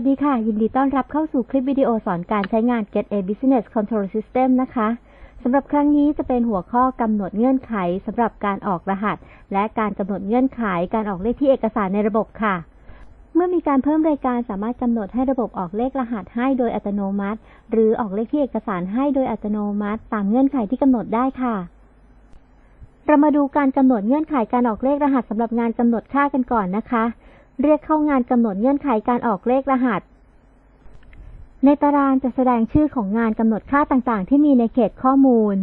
วัสดีค่ะ ยินดีต้อนรับเข้าสู่คลิปวิดีโอสอนการใช้งาน Get a Business Control System นะคะสำหรับครั้งนี้จะเป็นหัวข้อกำหนดเงื่อนไขสำหรับการออกรหัส และการกำหนดเงื่อนไขการออกเลขที่เอกสารในระบบค่ะ เมื่อมีการเพิ่มรายการสามารถกำหนดให้ระบบออกเลขรหัสให้โดยอัตโนมัติ หรือออกเลขที่เอกสารให้โดยอัตโนมัติ ตามเงื่อนไขที่กำหนดได้ค่ะเรามาดูการกำหนดเงื่อนไขการออกเลขรหัสสำหรับงานกำหนดค่ากันก่อนนะคะ เรียกเข้างานกำหนดเงื่อนไขการออกเลขรหัส ในตารางจะแสดงชื่อของงานกำหนดค่าต่างๆ ที่มีในเขตข้อมูล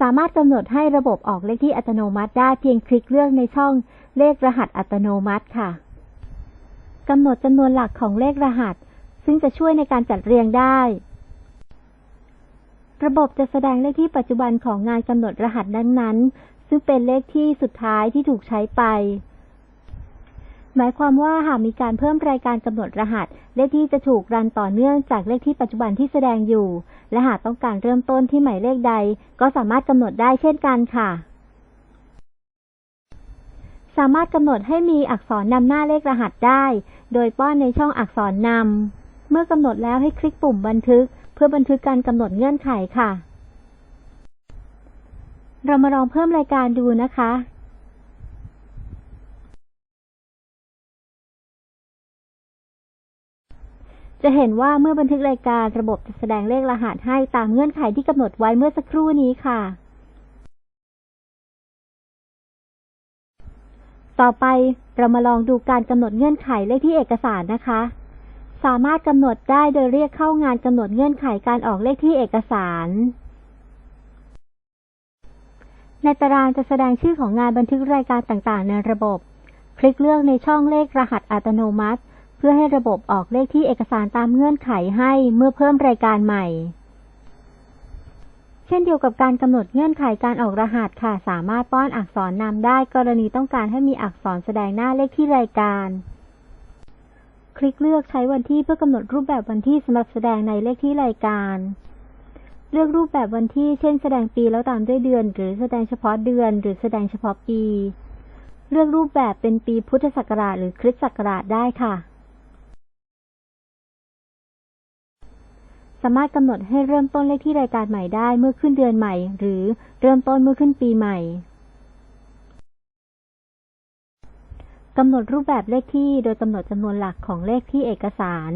สามารถกำหนดให้ระบบออกเลขที่อัตโนมัติได้เพียงคลิกเลือกในช่องเลขรหัสอัตโนมัติค่ะกำหนดจำนวนหลักของเลขรหัส ซึ่งจะช่วยในการจัดเรียงได้ ระบบจะแสดงเลขที่ปัจจุบันของงานกำหนดรหัสนั้นๆ ซึ่งเป็นเลขที่สุดท้ายที่ถูกใช้ไป หมายความว่าหากมีการเพิ่มรายการกำหนดรหัส เลขที่จะถูกรันต่อเนื่องจากเลขที่ปัจจุบันที่แสดงอยู่ และหากต้องการเริ่มต้นที่หมายเลขใด ก็สามารถกำหนดได้เช่นกันค่ะ สามารถกำหนดให้มีอักษรนำหน้าเลขรหัสได้ โดยป้อนในช่องอักษรนำเมื่อกำหนดแล้วให้คลิกปุ่มบันทึก เพื่อบันทึกการกำหนดเงื่อนไขค่ะ เรามาลองเพิ่มรายการดูนะคะ จะเห็นว่าเมื่อบันทึกรายการระบบจะแสดงเลขรหัสให้ตามเงื่อนไขที่กำหนดไว้เมื่อสักครู่นี้ค่ะ ต่อไปเรามาลองดูการกำหนดเงื่อนไขเลขที่เอกสารนะคะ สามารถกำหนดได้โดยเรียกเข้างานกำหนดเงื่อนไขการออกเลขที่เอกสาร ในตารางจะแสดงชื่อของงานบันทึกรายการต่างๆ ในระบบ คลิกเลือกในช่องเลขรหัสอัตโนมัติ เพื่อให้ระบบออกเลขที่เอกสารตามเงื่อนไขให้เมื่อเพิ่มรายการใหม่ เช่นเดียวกับการกำหนดเงื่อนไขการออกรหัสค่ะ สามารถป้อนอักษรนำได้ กรณีต้องการให้มีอักษรแสดงหน้าเลขที่รายการ คลิกเลือกใช้วันที่เพื่อกำหนดรูปแบบวันที่สำหรับแสดงในเลขที่รายการเลือกรูปแบบวันที่ เช่น แสดงปีแล้วตามด้วยเดือน หรือแสดงเฉพาะเดือน หรือแสดงเฉพาะปี เลือกรูปแบบเป็นปีพุทธศักราชหรือคริสต์ศักราชได้ค่ะามารถกำหนดให้เริ่มต้นเลขที่รายการใหม่ได้เมื่อขึ้นเดือนใหม่ หรือเริ่มต้นเมื่อขึ้นปีใหม่กำหนดรูปแบบเลขที่โดยกำหนดจำนวนหลักของเลขที่เอกสาร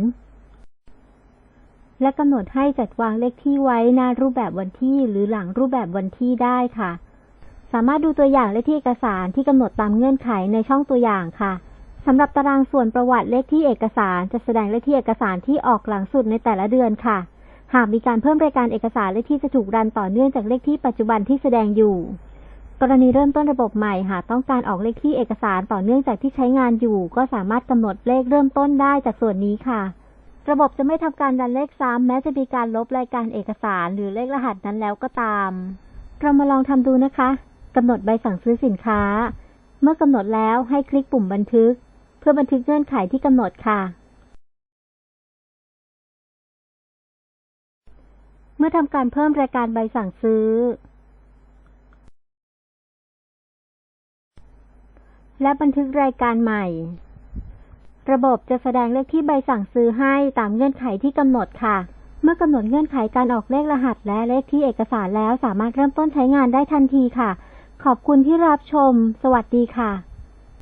และกำหนดให้จัดวางเลขที่ไว้หน้ารูปแบบวันที่หรือหลังรูปแบบวันที่ได้ค่ะ สามารถดูตัวอย่างเลขที่เอกสารที่กำหนดตามเงื่อนไขในช่องตัวอย่างค่ะสำหรับตารางส่วนประวัติเลขที่เอกสารจะแสดงเลขที่เอกสารที่ออกหลังสุดในแต่ละเดือนค่ะ หากมีการเพิ่มรายการเอกสารเลขที่จะถูกรันต่อเนื่องจากเลขที่ปัจจุบันที่แสดงอยู่ กรณีเริ่มต้นระบบใหม่หากต้องการออกเลขที่เอกสารต่อเนื่องจากที่ใช้งานอยู่ ก็สามารถกำหนดเลขเริ่มต้นได้จากส่วนนี้ค่ะ ระบบจะไม่ทำการรันเลขซ้ำแม้จะมีการลบรายการเอกสาร หรือเลขรหัสนั้นแล้วก็ตาม เรามาลองทำดูนะคะกำหนดใบสั่งซื้อสินค้า เมื่อกำหนดแล้วให้คลิกปุ่มบันทึก เพื่อบันทึกเงื่อนไขที่กำหนดค่ะ เมื่อทำการเพิ่มรายการใบสั่งซื้อ และบันทึกรายการใหม่ ระบบจะแสดงเลขที่ใบสั่งซื้อให้ตามเงื่อนไขที่กำหนดค่ะ เมื่อกำหนดเงื่อนไขการออกเลขรหัสและเลขที่เอกสารแล้วสามารถเริ่มต้นใช้งานได้ทันทีค่ะ ขอบคุณที่รับชม สวัสดีค่ะ